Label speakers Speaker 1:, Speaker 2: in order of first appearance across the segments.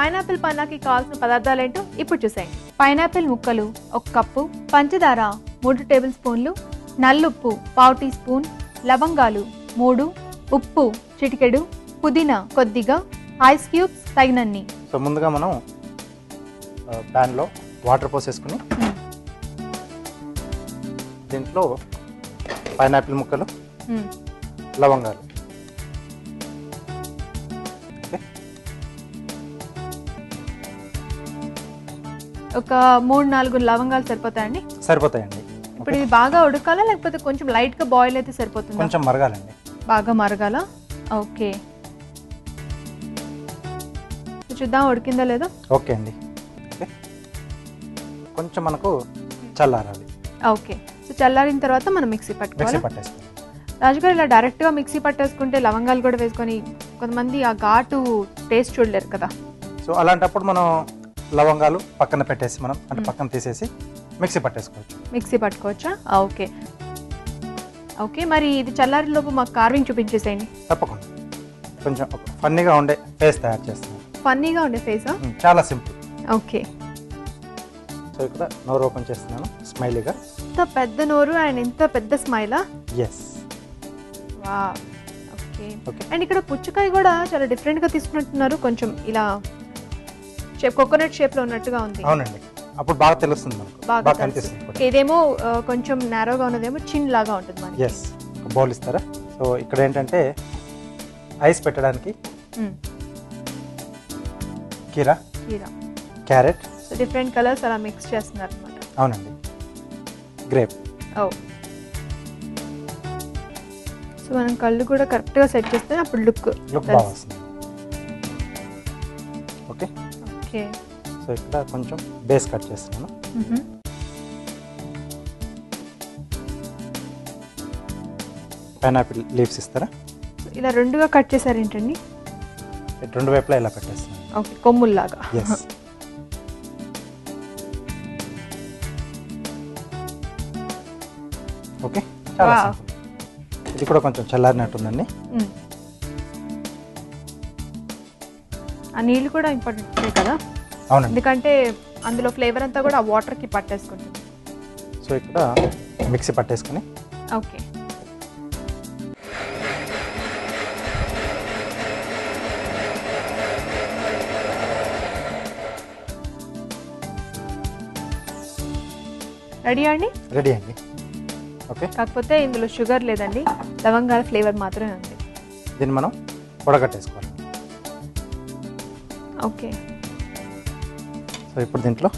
Speaker 1: Pineapple పన్నాకి కావాల్సిన పదార్థాలు ఏంటో ఇప్పుడు చూసేయండి పైనాపిల్ ముక్కలు ఒక కప్పు పంచదార మూడు టేబుల్ స్పూన్లు నల్లుప్పు పావు టీ స్పూన్ లవంగాలు మూడు ఉప్పు చిటికెడు పుదీనా కొద్దిగా ఐస్ క్యూబ్స్ తగినన్ని
Speaker 2: సో ముందుగా మనం ప్యాన్లో వాటర్ పోసేసుకుని. దీంట్లో పైనాపిల్ ముక్కలు. లవంగాలు
Speaker 1: ఒక మూడు నాలుగు లవంగాలు సరిపోతాయండి?
Speaker 2: సరిపోతాయండి.
Speaker 1: ఇప్పుడు ఇది బాగా ఉడకాలా లేకపోతే కొంచెం లైట్గా బాయిల్ అయితే సరిపోతుందా?
Speaker 2: కొంచెం మరగాలండి.
Speaker 1: బాగా మరగాల? ఓకే. చూద్దాం ఉడికిందో లేదో?
Speaker 2: ఓకే అండి. ఓకే. కొంచెం మనకు చల్లారాలి.
Speaker 1: ఓకే. సో చల్లారిన తర్వాత మనం మిక్సీ
Speaker 2: మిక్సీ
Speaker 1: పట్టుకోవాలి? రాజుగారు ఇలా డైరెక్ట్గా మిక్సీ పట్టేసుకుంటే లవంగాలు కూడా వేసుకొని కొంతమంది ఆ ఘాటు టేస్ట్ చూడలేరు కదా?
Speaker 2: సో అలాంటప్పుడు మనం లవంగాలు పక్కన పెట్టేసి మనం అంటే పక్కన తీసేసి మిక్సీ పట్టేసుకోవచ్చు.
Speaker 1: మిక్సీ పట్టుకోవచ్చా? ఓకే. ఓకే మరి ఇది చల్లారి లోపు మాకు కార్వింగ్ చూపించేసేయండి.
Speaker 2: తప్పకుండా. కొంచెం ఫన్నీగా ఉండే ఫేస్ తయారు చేస్తున్నాం
Speaker 1: ఫన్నీగా ఉండే ఫేసా
Speaker 2: చాలా సింపుల్.
Speaker 1: ఓకే.
Speaker 2: సో ఇక్కడ నోరు ఓపెన్ చేస్తున్నాను స్మైలీగా.
Speaker 1: ఇంత పెద్ద నోరు అండ్ ఇంత పెద్ద స్మైలా?
Speaker 2: Yes
Speaker 1: wow okay.
Speaker 2: Okay.
Speaker 1: And ఇక్కడ పుచ్చకాయ కూడా చాలా డిఫరెంట్గా తీసుకున్నట్టున్నారు. కొంచెం ఇలా షేప్ కోకోనట్ షేప్లో ఉన్నట్టుగా ఉంది.
Speaker 2: అవునండి. అప్పుడు బాగా తెలుస్తుంది మనకు.
Speaker 1: బాగా.
Speaker 2: కనిపిస్తుంది
Speaker 1: ఇదేమో కొంచెం నేరోగా ఉన్నదేమో చిన్ లాగా ఉంటుంది మనకి.
Speaker 2: ఎస్ ఒక బౌల్ ఇస్తారా? సో ఇక్కడ ఏంటంటే ఐస్ పెట్టడానికి. కీరా
Speaker 1: కీరా.
Speaker 2: క్యారెట్.
Speaker 1: సో డిఫరెంట్ కలర్స్ అలా మిక్స్ చేస్తున్నారు అనమాట
Speaker 2: అవునండి. గ్రేప్
Speaker 1: ఓ. సో మనం కళ్ళు కూడా కరెక్ట్గా సెట్ చేస్తే అప్పుడు లుక్
Speaker 2: లుక్ బాగా వస్తుంది. Okay
Speaker 1: okay.
Speaker 2: సో ఇక్కడ కొంచెం బేస్ కట్ చేస్తున్నాను. పైనాపిల్ లీవ్స్ ఇస్తారా?
Speaker 1: ఇలా రెండుగా కట్ చేశారేంటండి
Speaker 2: ఇటు రెండు వైపులా ఇలా పెట్టేస్తున్నాను
Speaker 1: ఓకే కొమ్ముల్లాగా.
Speaker 2: ఎస్ ఓకే చాలా. ఇది కూడా కొంచెం చల్లారినట్టుందండి.
Speaker 1: ఆ నీళ్ళు కూడా ఇంపార్టెంట్ కదా?
Speaker 2: అవునండి.
Speaker 1: ఎందుకంటే అందులో ఫ్లేవర్ అంతా కూడా ఆ వాటర్కి పట్టేసుకుంటుంది.
Speaker 2: సో ఇక్కడ మిక్సీ పట్టేసుకుని.
Speaker 1: ఓకే. రెడీ అండి?
Speaker 2: రెడీ అండి. ఓకే
Speaker 1: కాకపోతే ఇందులో షుగర్ లేదండి. లవంగాల ఫ్లేవర్ మాత్రమే ఉంది.
Speaker 2: దీన్ని మనం ఉడకట్టేసుకోవాలి
Speaker 1: ఓకే.
Speaker 2: సో ఇప్పుడు దీంట్లో.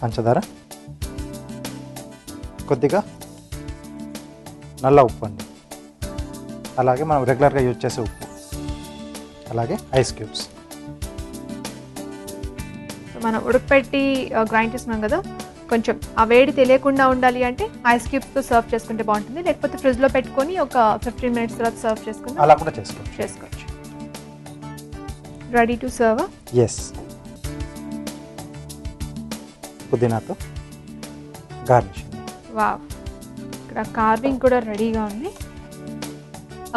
Speaker 2: పంచదార కొద్దిగా నల్ల ఉప్పు అండి. అలాగే మనం రెగ్యులర్గా యూజ్ చేసే ఉప్పు. అలాగే ఐస్ క్యూబ్స్
Speaker 1: మనం ఉడకపెట్టి గ్రైండ్ చేస్తున్నాం కదా కొంచెం ఆ వేడి తెలియకుండా ఉండాలి అంటే ఐస్ క్యూబ్స్తో సర్వ్ చేసుకుంటే బాగుంటుంది. లేకపోతే ఫ్రిడ్జ్లో పెట్టుకొని ఒక ఫిఫ్టీన్ మినిట్స్ తర్వాత సర్వ్ చేసుకుని
Speaker 2: అలా కూడా చేసుకోవచ్చు.
Speaker 1: చేసుకోవచ్చు. Ready to serve?
Speaker 2: ఎస్ పుదీనాతో గార్నిష్ అండి
Speaker 1: వావ్ ఇక్కడ కార్వింగ్ కూడా రెడీగా ఉంది.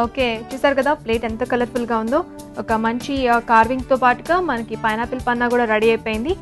Speaker 1: ఓకే చూసారు కదా ప్లేట్ ఎంత కలర్ఫుల్గా ఉందో. ఒక మంచి కార్వింగ్తో పాటుగా మనకి పైనాపిల్ పన్నా కూడా రెడీ అయిపోయింది.